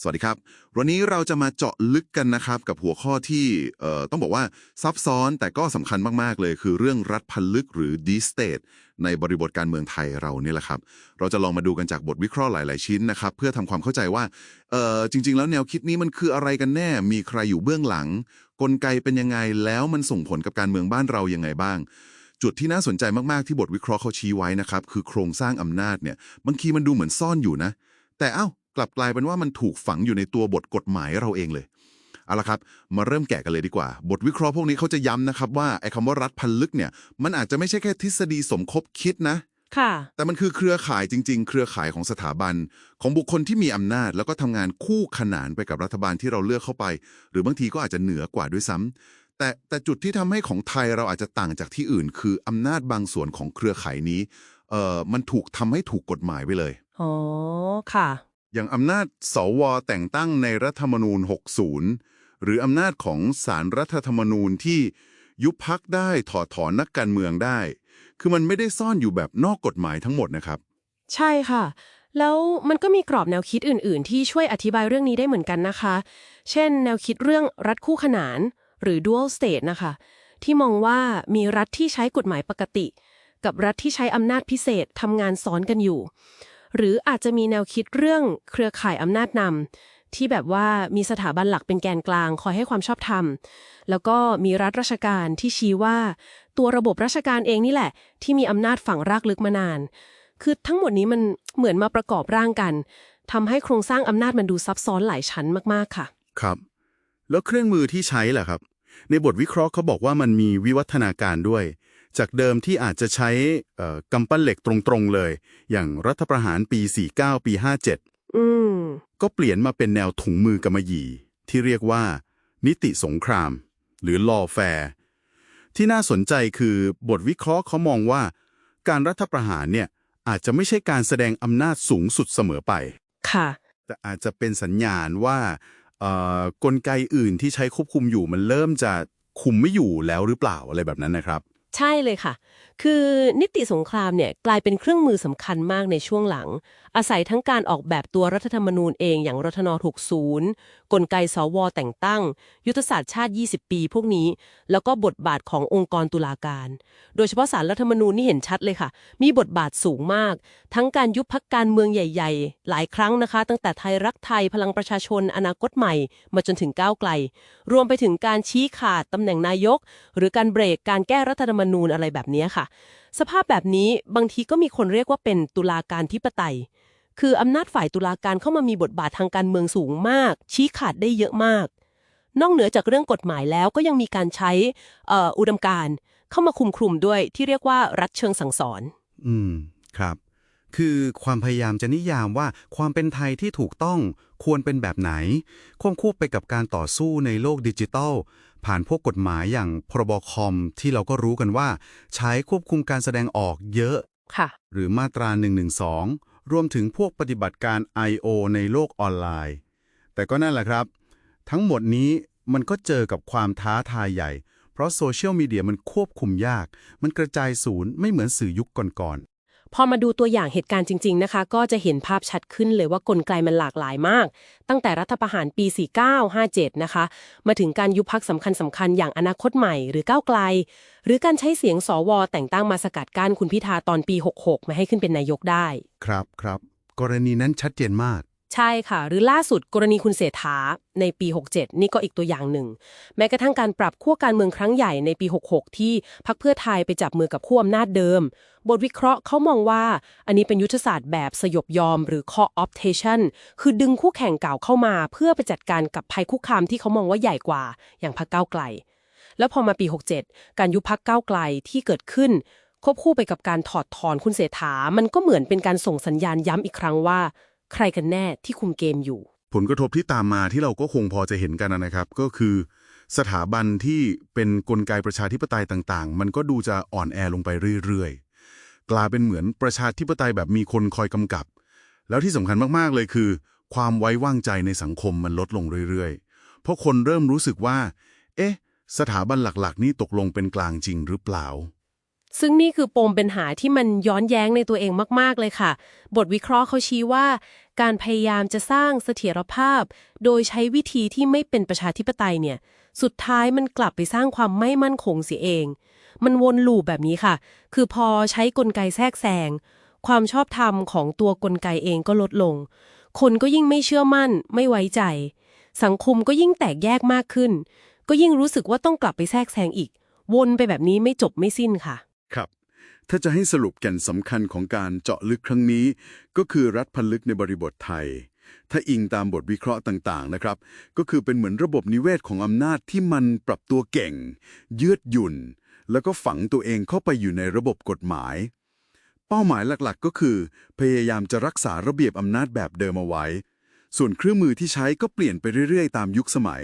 สวัสดีครับ วันนี้เราจะมาเจาะลึกกันนะครับ กับหัวข้อที่ต้องบอกว่าซับซ้อนแต่ก็สำคัญมาก ๆ เลย คือเรื่องรัฐพันลึกหรือ d ีสเต e ในบริบทการเมืองไทยเราเนี่ยแหละครับ เราจะลองมาดูกันจากบทวิเคราะห์หลาย ๆ ชิ้นนะครับ เพื่อทำความเข้าใจว่าจริง ๆ แล้วแนวคิดนี้มันคืออะไรกันแน่ มีใครอยู่เบื้องหลัง กลไกเป็นยังไงแล้วมันส่งผลกับการเมืองบ้านเรายังไงบ้างจุดที่น่าสนใจมาก ๆ ที่บทวิเคราะห์เขาชี้ไว้นะครับ คือโครงสร้างอำนาจเนี่ย บางทีมันดูเหมือนซ่อนอยู่นะ แต่เอ้า กลับกลายเป็นว่ามันถูกฝังอยู่ในตัวบทกฎหมายเราเองเลยเอาละครับ มาเริ่มแกะกันเลยดีกว่า บทวิเคราะห์พวกนี้เขาจะย้ำนะครับว่าไอ้คำว่ารัฐพันลึกเนี่ย มันอาจจะไม่ใช่แค่ทฤษฎีสมคบคิดนะ ค่ะ แต่มันคือเครือข่ายจริง ๆ เครือข่ายของสถาบัน ของบุคคลที่มีอำนาจ แล้วก็ทำงานคู่ขนานไปกับรัฐบาลที่เราเลือกเข้าไป หรือบางทีก็อาจจะเหนือกว่าด้วยซ้ำแต่แต่จุดที่ทำให้ของไทยเราอาจจะต่างจากที่อื่น คืออำนาจบางส่วนของเครือข่ายนี้ เอ่อ มันถูกทำให้ถูกกฎหมายไปเลย อ๋อ ค่ะ อย่างอำนาจสวแต่งตั้งในรัฐธรรมนูญ 60 หรืออำนาจของสารรัฐธรรมนูญที่ยุบพักได้ถอดถอนนักการเมืองได้ คือมันไม่ได้ซ่อนอยู่แบบนอกกฎหมายทั้งหมดนะครับ ใช่ค่ะ แล้วมันก็มีกรอบแนวคิดอื่น ๆ ที่ช่วยอธิบายเรื่องนี้ได้เหมือนกันนะคะ เช่น แนวคิดเรื่องรัฐคู่ขนาน หรือ dual state นะคะ ที่มองว่ามีรัฐที่ใช้กฎหมายปกติ กับรัฐที่ใช้อำนาจพิเศษทำงานซ้อนกันอยู่ หรืออาจจะมีแนวคิดเรื่องเครือข่ายอำนาจนำที่แบบว่ามีสถาบันหลักเป็นแกนกลางคอยให้ความชอบธรรม แล้วก็มีรัฐราชการที่ชี้ว่า ตัวระบบราชการเองนี่แหละ ที่มีอำนาจฝังรากลึกมานาน คือทั้งหมดนี้มันเหมือนมาประกอบร่างกันทำให้โครงสร้างอำนาจมันดูซับซ้อนหลายชั้นมากๆค่ะ ครับ แล้วเครื่องมือที่ใช้ล่ะครับ ในบทวิเคราะห์เขาบอกว่ามันมีวิวัฒนาการด้วย จากเดิมที่อาจจะใช้เอ่อกำปั้นเหล็กตรงๆเลย อย่างรัฐประหารปี 49 ปี 57 อืม ก็เปลี่ยนมาเป็นแนวถุงมือกำมะหยี่ ที่เรียกว่า นิติสงคราม หรือ lawfare ที่น่าสนใจคือบทวิเคราะห์เขามองว่า การรัฐประหารเนี่ยอาจจะไม่ใช่การแสดงอำนาจสูงสุดเสมอไป ค่ะ แต่อาจจะเป็นสัญญาณว่าเอ่อกลไกอื่นที่ใช้ควบคุมอยู่มันเริ่มจะคุมไม่อยู่แล้วหรือเปล่าอะไรแบบนั้นนะครับ ใช่เลยค่ะ คือนิติสงครามเนี่ยกลายเป็นเครื่องมือสำคัญมากในช่วงหลัง อาศัยทั้งการออกแบบตัวรัฐธรรมนูญเองอย่างรัฐน60 กลไกสวแต่งตั้ง ยุทธศาสตร์ชาติ 20 ปีพวกนี้ แล้วก็บทบาทขององค์กรตุลาการ โดยเฉพาะสารรัฐธรรมนูญนี่เห็นชัดเลยค่ะ มีบทบาทสูงมาก ทั้งการยุบพักการเมืองใหญ่ ๆ หลายครั้งนะคะ ตั้งแต่ไทยรักไทยพลังประชาชน อนาคตใหม่ มาจนถึงก้าวไกล รวมไปถึงการชี้ขาดตำแหน่งนายก หรือการเบรกการแก้รัฐธรรมนูญอะไรแบบนี้ค่ะ สภาพแบบนี้บางทีก็มีคนเรียกว่าเป็นตุลาการธิปไตย คืออำนาจฝ่ายตุลาการเข้ามามีบทบาททางการเมืองสูงมาก ชี้ขาดได้เยอะมาก นอกเหนือจากเรื่องกฎหมายแล้วก็ยังมีการใช้อ,อุดมการเข้ามาคุมคลุมด้วยที่เรียกว่ารัฐเชิงสั่งสอน อืม ครับ คือความพยายามจะนิยามว่าความเป็นไทยที่ถูกต้องควรเป็นแบบไหน ควบคู่ไปกับการต่อสู้ในโลกดิจิทัล ผ่านพวกกฎหมายอย่างพรบคอม ที่เราก็รู้กันว่า ใช้ควบคุมการแสดงออกเยอะค่ะ หรือมาตรา112 รวมถึงพวกปฏิบัติการ I.O. ในโลกออนไลน์ แต่ก็นั่นแหละครับ ทั้งหมดนี้มันก็เจอกับความท้าทายใหญ่ เพราะโซเชียลมีเดียมันควบคุมยาก มันกระจายศูนย์ไม่เหมือนสื่อยุคก่อน พอมาดูตัวอย่างเหตุการณ์จริง ๆนะคะ ก็จะเห็นภาพชัดขึ้นเลยว่ากลไกมันหลากหลายมาก ตั้งแต่รัฐประหารปี 49 57 นะคะ มาถึงการยุบพักสำคัญสำคัญๆอย่างอนาคตใหม่หรือก้าวไกล หรือการใช้เสียงสวแต่งตั้งมาสกัดกั้นคุณพิธาตอนปี 66 มาให้ขึ้นเป็นนายกได้ ครับครับกรณีนั้นชัดเจนมาก ใช่ค่ะ หรือล่าสุดกรณีคุณเศรษฐาในปี 67 นี่ก็อีกตัวอย่างหนึ่ง แม้กระทั่งการปรับขั้วการเมืองครั้งใหญ่ในปี 66 ที่พักเพื่อไทยไปจับมือกับขั้วอำนาจเดิม บทวิเคราะห์เขามองว่า อันนี้เป็นยุทธศาสตร์แบบสยบยอมหรือ co-optation คือดึงคู่แข่งเก่าเข้ามาเพื่อไปจัดการกับภัยคุกคามที่เขามองว่าใหญ่กว่า อย่างพรรคก้าวไกล แล้วพอมาปี 67 การยุบพักก้าวไกลที่เกิดขึ้นควบคู่ไปกับการถอดถอนคุณเศรษฐามันก็เหมือนเป็นการส่งสัญญาณย้ำอีกครั้งว่า ใครกันแน่ที่คุมเกมอยู่ ผลกระทบที่ตามมาที่เราก็คงพอจะเห็นกันนะครับ ก็คือสถาบันที่เป็นกลไกประชาธิปไตยต่างๆ มันก็ดูจะอ่อนแอลงไปเรื่อยๆ กลายเป็นเหมือนประชาธิปไตยแบบมีคนคอยกำกับ แล้วที่สำคัญมากๆเลยคือ ความไว้วางใจในสังคมมันลดลงเรื่อยๆ เพราะคนเริ่มรู้สึกว่า เอ๊ะ สถาบันหลักๆ นี่ตกลงเป็นกลางจริงหรือเปล่า ซึ่งนี่คือปมปัญหาที่มันย้อนแย้งในตัวเองมาก ๆ เลยค่ะ บทวิเคราะห์เขาชี้ว่า การพยายามจะสร้างเสถียรภาพ โดยใช้วิธีที่ไม่เป็นประชาธิปไตยเนี่ย สุดท้ายมันกลับไปสร้างความไม่มั่นคงเสียเอง มันวนลูปแบบนี้ค่ะ คือพอใช้กลไกแทรกแซง ความชอบธรรมของตัวกลไกเองก็ลดลง คนก็ยิ่งไม่เชื่อมั่น ไม่ไว้ใจ สังคมก็ยิ่งแตกแยกมากขึ้น ก็ยิ่งรู้สึกว่าต้องกลับไปแทรกแซงอีก วนไปแบบนี้ไม่จบไม่สิ้นค่ะ ครับ ถ้าจะให้สรุปแก่นสำคัญของการเจาะลึกครั้งนี้ ก็คือรัฐพันลึกในบริบทไทย ถ้าอิงตามบทวิเคราะห์ต่างๆนะครับ ก็คือเป็นเหมือนระบบนิเวศของอำนาจที่มันปรับตัวเก่ง ยืดหยุ่น แล้วก็ฝังตัวเองเข้าไปอยู่ในระบบกฎหมาย เป้าหมายหลักๆ ก็คือ พยายามจะรักษาระเบียบอำนาจแบบเดิมเอาไว้ ส่วนเครื่องมือที่ใช้ก็เปลี่ยนไปเรื่อยๆ ตามยุคสมัย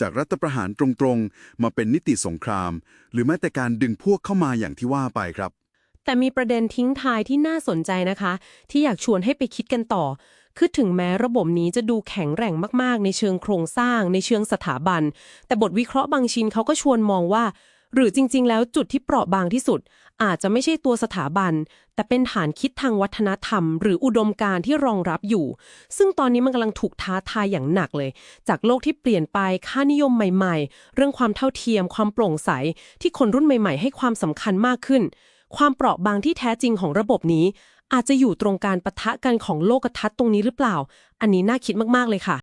จากรัฐประหารตรงๆ มาเป็นนิติสงคราม หรือแม้แต่การดึงพวกเข้ามาอย่างที่ว่าไปครับ แต่มีประเด็นทิ้งท้ายที่น่าสนใจนะคะ ที่อยากชวนให้ไปคิดกันต่อ คือถึงแม้ระบบนี้จะดูแข็งแรงมากๆ ในเชิงโครงสร้าง ในเชิงสถาบัน แต่บทวิเคราะห์บางชิ้นเขาก็ชวนมองว่า หรือจริงๆ แล้วจุดที่เปราะบางที่สุด อาจจะไม่ใช่ตัวสถาบัน แต่เป็นฐานคิดทางวัฒนธรรม หรืออุดมการณ์ที่รองรับอยู่ ซึ่งตอนนี้มันกำลังถูกท้าทายอย่างหนักเลย จากโลกที่เปลี่ยนไปค่านิยมใหม่ๆ เรื่องความเท่าเทียม ความโปร่งใส ที่คนรุ่นใหม่ๆ ให้ความสำคัญมากขึ้น ความเปราะบางที่แท้จริงของระบบนี้ อาจจะอยู่ตรงการปะทะกันของโลกทัศน์ตรงนี้หรือเปล่า อันนี้น่าคิดมากๆเลยค่ะ